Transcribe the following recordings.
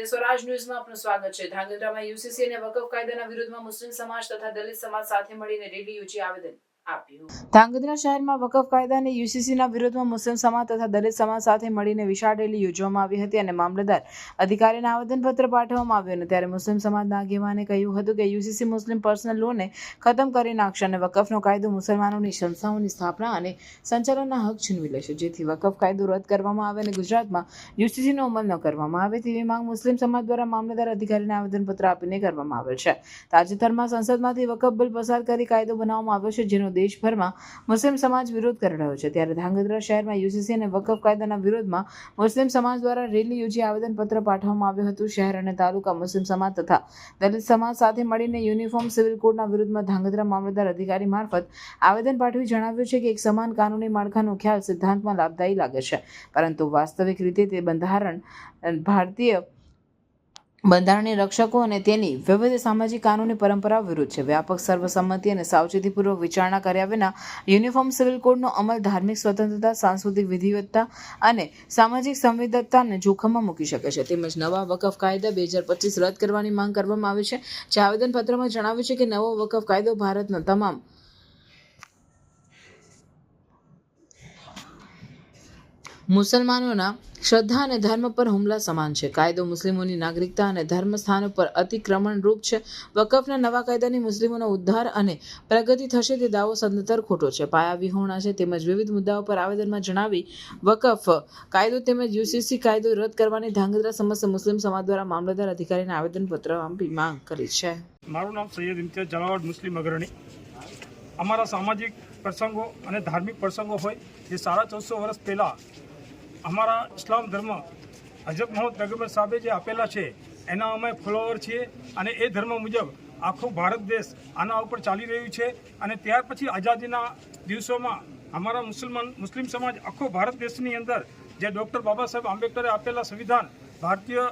સત્ય સ્વરાજ ન્યૂઝમાં આપનું સ્વાગત છે. ધ્રાંગધ્રામાં યુસીસી અને વકફ કાયદાના વિરોધમાં મુસ્લિમ સમાજ તથા દલિત સમાજ સાથે મળીને રેલી યોજી આવેદન આપ્યું. ધ્રાંગધ્રા શહેરમાં વકફ કાયદા અને યુસીસીના વિરોધમાં મુસ્લિમ સમાજ તથા દલિત સમાજ સાથે મળીને વિશાળ રેલી યોજવામાં આવી હતી અને મામલતદાર અધિકારીને આવેદનપત્ર પાઠવવામાં આવ્યું ત્યારે મુસ્લિમ સમાજના આગેવાને કહ્યું હતું કે યુસીસી મુસ્લિમ પર્સનલ લોને ખતમ કરી નાખશે અને વકફનો કાયદો મુસલમાનોની સંસ્થાઓની સ્થાપના અને સંચાલનના હક છીનવી લેશે. જેથી વકફ કાયદો રદ કરવામાં આવે અને ગુજરાતમાં યુસીસીનો અમલ ન કરવામાં આવે તેવી માંગ મુસ્લિમ સમાજ દ્વારા મામલતદાર અધિકારીને આવેદનપત્ર આપીને કરવામાં આવેલ છે. તાજેતરમાં સંસદમાંથી વકફ બિલ પસાર કરી કાયદો બનાવવામાં આવ્યો છે, જેનો દેશભરમાં મુસ્લિમ સમાજ વિરોધ કરી રહ્યો છે. ત્યારે ધાંગધ્રા શહેરમાં યુસીસી અને વકફ કાયદાના વિરોધમાં મુસ્લિમ સમાજ દ્વારા રેલી યોજી આવેદનપત્ર પાઠવવામાં આવ્યું હતું. શહેર અને તાલુકા મુસ્લિમ સમાજ તથા દલિત સમાજ સાથે મળીને યુનિફોર્મ સિવિલ કોડના વિરુદ્ધમાં ધાંગધ્રા મામલતદાર અધિકારી મારફત આવેદન પાઠવી જણાવ્યું છે કે એક સમાન કાનૂની માળખાનો ખ્યાલ સિદ્ધાંતમાં લાભદાયી લાગે છે. પરંતુ વાસ્તવિક રીતે તે બંધારણ ભારતીય બંધારણની રક્ષકો અને તેની વિવિધ સામાજિક કાનૂની પરંપરા વિરુદ્ધ છે. વ્યાપક સર્વસંમતિ અને સાવચેતીપૂર્વક વિચારણા કર્યા વિના યુનિફોર્મ સિવિલ કોડનો અમલ ધાર્મિક સ્વતંત્રતા, સાંસ્કૃતિક વિધિવત્તા અને સામાજિક સંવેદકતાને જોખમમાં મૂકી શકે છે. તેમજ નવા વકફ કાયદા બે હજાર પચીસ રદ કરવાની માંગ કરવામાં આવી છે. જે આવેદનપત્રમાં જણાવ્યું છે કે નવો વકફ કાયદો ભારતના તમામ મુસલમાનોના શ્રદ્ધા અને ધર્મ પર હુમલા સમાન છે. કાયદો મુસ્લિમોની નાગરિકતા અને ધર્મ સ્થાનો પર અતિક્રમણરૂપ છે. વકફના નવા કાયદાની મુસ્લિમોનો ઉદ્ધાર અને પ્રગતિ થશે તે દાવો સદંતર ખોટો છે. પાયા વિહોણા છે તેમજ વિવિધ મુદ્દાઓ પર આવેદનમાં જણાવી વકફ કાયદો તેમજ યુસીસી કાયદો રદ કરવાની ધાંગધ્રા સમસ્ત મુસ્લિમ સમાજ દ્વારા મામલતદાર અધિકારીને આવેદનપત્ર આપી માંગ કરી છે. મારું નામ સૈયદ ઇમ્તિયાઝ જલાવડ મુસ્લિમ અગ્રણી. અમારા સામાજિક પ્રસંગો અને ધાર્મિક પ્રસંગો હોય, જે સાડા ચૌદસો વર્ષ પહેલાં અમારા ઇસ્લામ ધર્મ હજરત મોહમ્મદ પૈગમ્બર સાહેબે જે આપેલા છે, એના અમે ફોલોવર છીએ અને એ ધર્મ મુજબ આખો ભારત દેશ આના ઉપર ચાલી રહ્યું છે અને ત્યાર પછી આઝાદીના દિવસોમાં અમારા મુસલમાન, મુસ્લિમ સમાજ આખો ભારત દેશની અંદર જે ડૉક્ટર બાબા સાહેબ આંબેડકરે આપેલા સંવિધાન ભારતીય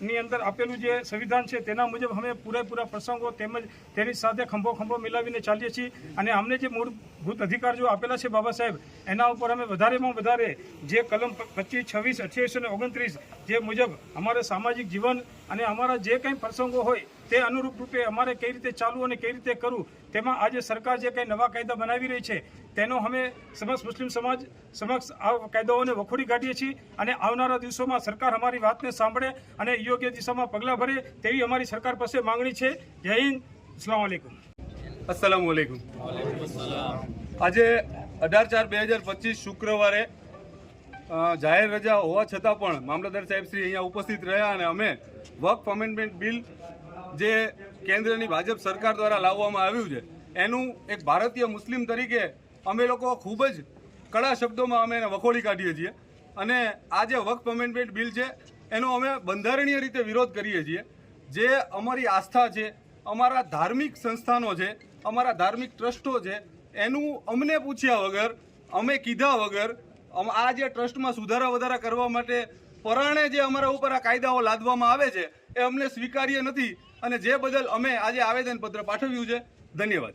ની અંદર આપેલું જે સંવિધાન છે તેના મુજબ અમે પૂરેપૂરા પ્રસંગો તેમજ તેની સાથે ખંભો ખંભો મિલાવીને ચાલીએ છીએ. અને અમને જે મૂળભૂત અધિકાર જો આપેલા છે બાબા સાહેબ, એના ઉપર અમે વધારેમાં વધારે જે કલમ પચીસ, છવ્વીસ, અઠ્યાવીસ અને ઓગણત્રીસ જે મુજબ અમારે સામાજિક જીવન અને અમારા જે કંઈ પ્રસંગો હોય તે અનુરૂપ રૂપે અમારે કઈ રીતે ચાલવું અને કઈ રીતે કરવું, તેમાં આજે સરકાર જે કંઈ નવા કાયદા બનાવી રહી છે, તેનો અમે સમક્ષ મુસ્લિમ સમાજ સમક્ષ આ કાયદાઓને વખોડી કાઢીએ છીએ અને આવનારા દિવસોમાં સરકાર અમારી વાતને સાંભળે અને યોગ્ય દિશામાં પગલાં ભરે તેવી અમારી સરકાર પાસે માંગણી છે. જય હિન્દ. અસ્લામ વાલેકુમ. અસલામ આજે અઢાર ચાર બે હજાર પચીસ શુક્રવારે જાહેર રજા હોવા છતાં પણ મામલતદાર સાહેબ શ્રી અહીંયા ઉપસ્થિત રહ્યા અને અમે વર્ક અમેન્ડમેન્ટ બિલ જે કેન્દ્રની ભાજપ સરકાર દ્વારા લાવવામાં આવ્યું છે, એનું એક ભારતીય મુસ્લિમ તરીકે અમે લોકો ખૂબ જ કડા શબ્દોમાં અમે એને વખોડી કાઢીએ છીએ અને આ જે વક્ફ અમેન્ડમેન્ટ બિલ છે, એનો અમે બંધારણીય રીતે વિરોધ કરીએ છીએ. જે અમારી આસ્થા છે, અમારા ધાર્મિક સંસ્થાનો છે, અમારા ધાર્મિક ટ્રસ્ટો છે, એનું અમને પૂછ્યા વગર, અમે કીધા વગર આ જે ટ્રસ્ટમાં સુધારા વધારા કરવા માટે પરાણે જે અમારા ઉપર આ કાયદાઓ લાદવામાં આવે છે, એ અમને સ્વીકાર્ય નથી. અને જે બદલ અમે આજે આવેદનપત્ર પાઠવ્યું છે, ધન્યવાદ.